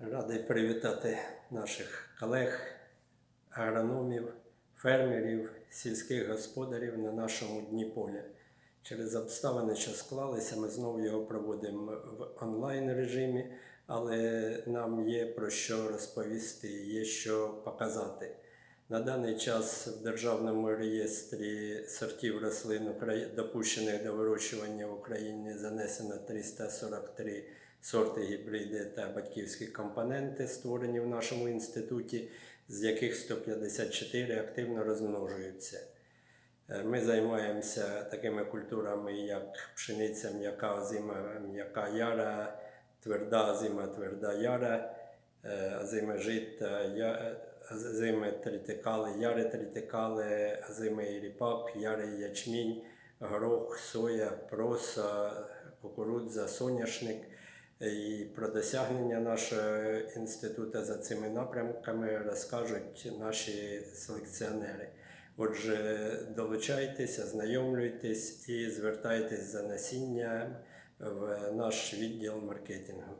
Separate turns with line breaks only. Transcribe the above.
Радий привітати наших колег, агрономів, фермерів, сільських господарів на нашому дні поля. Через обставини, що склалися, ми знову його проводимо в онлайн режимі, але нам є про що розповісти, є що показати. На даний час в Державному реєстрі сортів рослин, допущених до вирощування в Україні, занесено 343 сорти гібриди та батьківські компоненти, створені в нашому інституті, з яких 154 активно розмножуються. Е, Ми займаємося такими культурами, як пшениця м'яка, озима м'яка яра, тверда озима, тверда яра, е, озиме жита, я- озиме тритикали, яри тритикали, озимий ріпак, ярий ячмінь, горох, соя, проса, кукурудза, соняшник. І про досягнення нашого інституту за цими напрямками розкажуть наші селекціонери. Отже, долучайтеся, знайомлюйтесь і звертайтесь за насінням в наш відділ маркетингу.